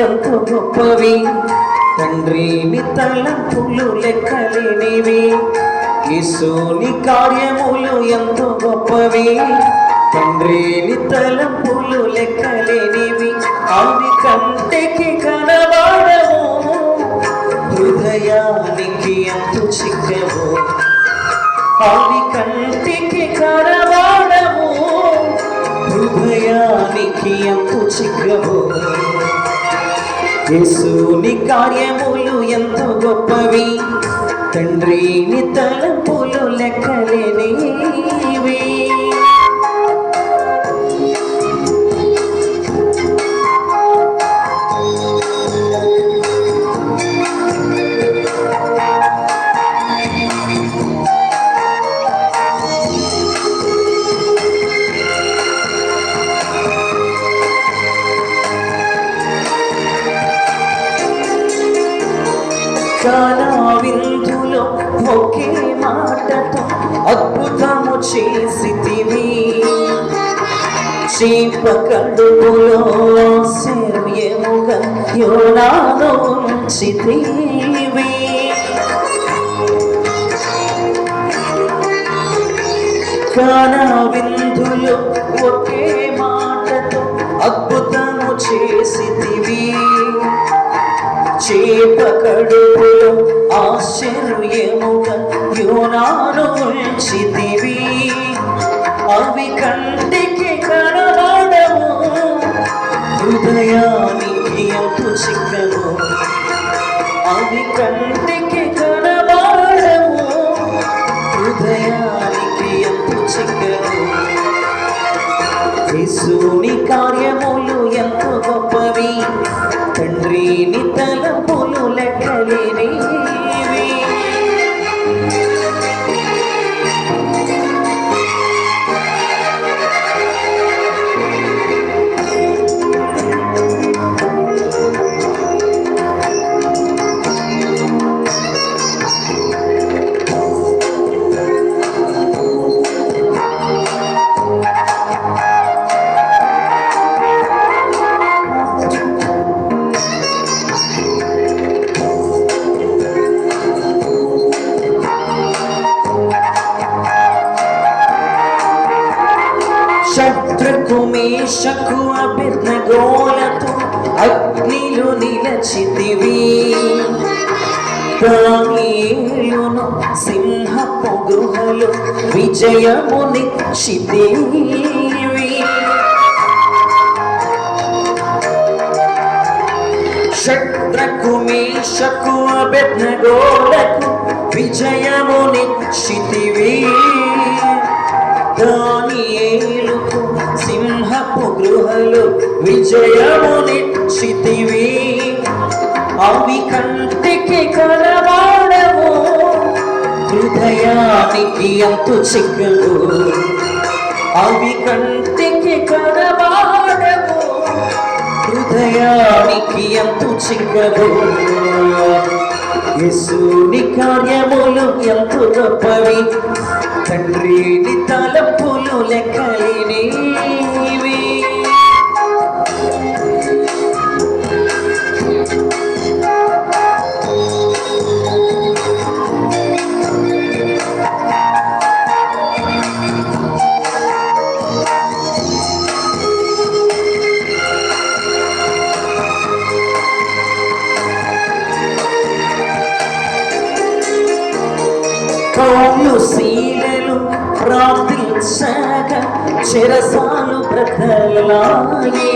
కార్యములు ఎంతో గొప్పవి తండ్రి నీ తలంపులు లెక్కలేనివి యేసుని కార్యములు ఎంతో గొప్పవి తండ్రి నీ తలంపులు లెక్కలేనివి అవి కంటికి కనబడవు హృదయానికి ఎంతో చిక్కవు. అవి కంటికి కనబడవు హృదయానికి ఎంతో చిక్కవు. యేసుని కార్యములు ఎంతో గొప్పవి. తండ్రిని తలంపులు లెక్కలేని కానా విందులో ఒకే మాటతో అద్భుతము చేసితివి. చీప కడుపులో సేవ్యముగా యోనాను ఉంచితివి. కానా ఉంచితివి అవి కంటికి కనబడవు. హృదయానికి ఎంతో చిక్కను అవి కంటికి కనబడవు. హృదయానికి ఎంతో చిక్కను యేసుని కార్యములు మేషకు అభిజ్ఞగోలతో అగ్నిలు నిలచితివి. దానియేలును సింహపు గృహలు విజయము నిచ్చితివి శత్రుకు మేషకు అభిజ్ఞగోలకు విజయము నిచ్చితివి దానియేలుకు సింహపు గృహలు విజయముని క్షితివి అవి కంటికి కలవాడము హృదయానికి అంతు చిక్కవు అవి కంటికి కలవాడము హృదయానికి అంతు చిక్కవు యేసుని కార్యములు ఎంత గొప్పవి. తండ్రిని తలపులు లెక్కలేనివి ప్రార్థించక చెరసాలు బ్రతలాయి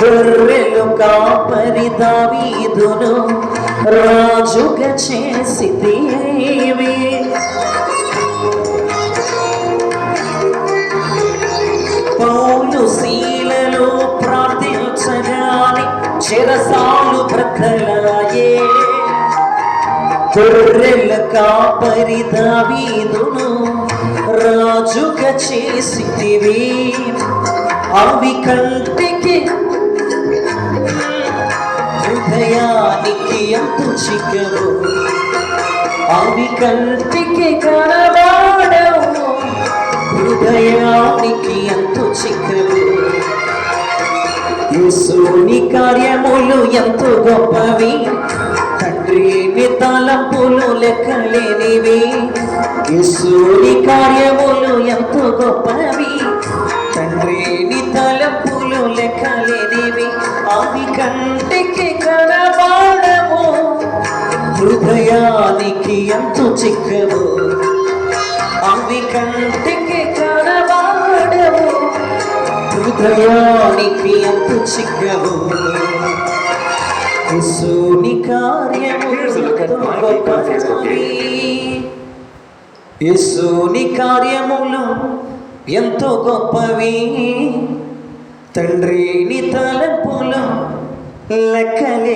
గొర్రెలు కాపరి దావీదును రాజుగా చేసి దేవి పౌలు శీలలు ప్రార్థించగాని చెరసాలు బ్రతలాయే గొర్రెల కాపరి దావీదును రాజుగా చేసితివి అవి కంటికి హృదయానికి ఎంత చిక్కవు అవి కంటికి కనబడవు. హృదయానికి ఎంత చిక్కవు యేసుని కార్యములు ఎంతో గొప్పవి. తలంపులు లెక్కలేనివి. యేసుని కార్యములు ఎంతో గొప్పవి. తండ్రిని తలంపులు లెక్కలేనివి. అవి కంటికి కనబాడము హృదయానికి ఎంతో చిక్కవు. అవి కంటికి కనబాడవు. హృదయానికి ఎంత చిక్కవు. యేసుని యేసుని కార్యములు ఎంతో గొప్పవి. తండ్రిని తలపులు లెక్కలేనివి.